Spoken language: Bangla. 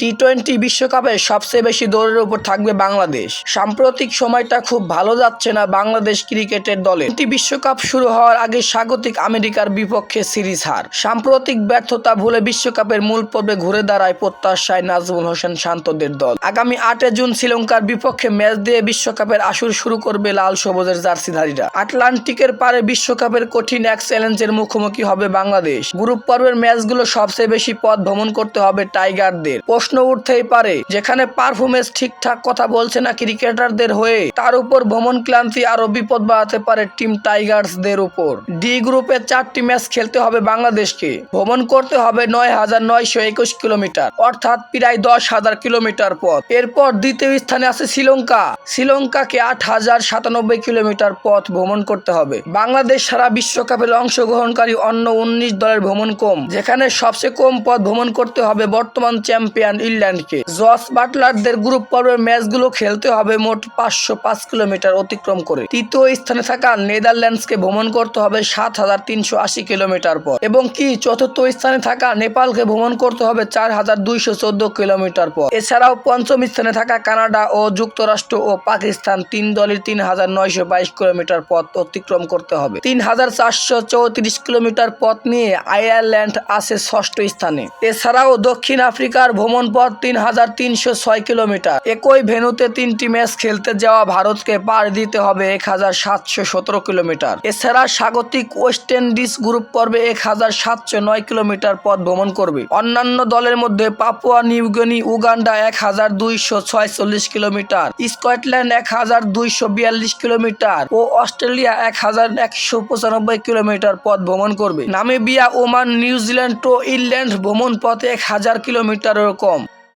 টি টোয়েন্টি বিশ্বকাপে সবচেয়ে বেশি দৌড়ের উপর থাকবে বাংলাদেশ। সাম্প্রতিক সময়টা খুব ভালো যাচ্ছে না বাংলাদেশ ক্রিকেটের দলে। টি বিশ্বকাপ শুরু হওয়ার আগে স্বাগতিক আমেরিকার বিপক্ষে সিরিজ হার। সাম্প্রতিক ব্যর্থতা ভুলে বিশ্বকাপের মূল পর্বে ঘুরে দাঁড়ায় প্রত্যাশায় নাজমুল হোসেন শান্তদের দল। আগামী আটে জুন শ্রীলঙ্কার বিপক্ষে ম্যাচ দিয়ে বিশ্বকাপের আসর শুরু করবে লাল সবুজের জার্সিধারীরা। আটলান্টিকের পারে বিশ্বকাপের কঠিন এক চ্যালেঞ্জের মুখোমুখি হবে বাংলাদেশ। গ্রুপ পর্বের ম্যাচগুলো সবচেয়ে বেশি পথ ভ্রমণ করতে হবে টাইগারদের। প্রশ্ন উঠতেই পারে, যেখানে পারফরমেন্স ঠিকঠাক কথা বলছে না ক্রিকেটারদের হয়ে। তার উপর ভ্রমণ ক্লান্তি আরও বিপদ বাড়াতে পারে টিম টাইগার্সদের উপর। ডি গ্রুপে চারটি ম্যাচ খেলতে হবে বাংলাদেশকে। ভ্রমণ করতে হবে নয় হাজার নয়শো একুশ কিলোমিটার, অর্থাৎ প্রায় দশ হাজার কিলোমিটার পথ। এরপর দ্বিতীয় স্থানে আছে শ্রীলঙ্কা। শ্রীলঙ্কাকে আট হাজার সাতানব্বই কিলোমিটার পথ ভ্রমণ করতে হবে। বাংলাদেশ সারা বিশ্বকাপের অংশগ্রহণকারী অন্য উনিশ দলের ভ্রমণ কম, যেখানে সবচেয়ে কম পথ ভ্রমণ করতে হবে বর্তমান চ্যাম্পিয়ন ইংল্যান্ডকে। জস বাটলারদের গ্রুপ পর্বের ম্যাচগুলো খেলতে হবে মোট পাঁচশো পাঁচ কিলোমিটার অতিক্রম করে। তৃতীয় স্থানে থাকা নেদারল্যান্ডসকে ভ্রমণ করতে হবে সাত হাজার তিনশো আশি কিলোমিটার পর। এবং কি, চতুর্থ স্থানে থাকা নেপালকে ভ্রমণ করতে হবে চার হাজার দুইশো চোদ্দ কিলোমিটার পর। এছাড়াও পঞ্চম স্থানে থাকা কানাডা ও যুক্তরাষ্ট্র ও পাকিস্তান তিন দলের তিন হাজার নয়শো বাইশ কিলোমিটার পথ অতিক্রম করতে হবে। তিন হাজার চারশো চৌত্রিশ কিলোমিটার পথ নিয়ে আয়ারল্যান্ড আছে ষষ্ঠ স্থানে। এছাড়াও দক্ষিণ আফ্রিকার ভ্রমণ পথ তিন হাজার তিনশো ছয় কিলোমিটার। একই ভেন্যুতে তিনটি ম্যাচ খেলতে যাওয়া ভারতকে পার দিতে হবে এক হাজার সাতশো সতেরো কিলোমিটার। এছাড়া স্বাগতিক ওয়েস্ট ইন্ডিজ গ্রুপ পর্বে এক হাজার সাতশো নয় কিলোমিটার পথ ভ্রমণ করবে। অন্যান্য দলের মধ্যে পাপুয়া নিউগিনি উগান্ডা এক হাজার দুইশো ছয়চল্লিশ কিলোমিটার, স্কটল্যান্ড এক হাজার দুইশো বিয়াল্লিশ কিলোমিটার ও অস্ট্রেলিয়া এক হাজার একশো পঁচানব্বই কিলোমিটার পথ ভ্রমণ করবে। নামিবিয়া, ওমান নিউজিল্যান্ড ও ইংল্যান্ড ভ্রমণ পথ এক হাজার কিলোমিটারের কম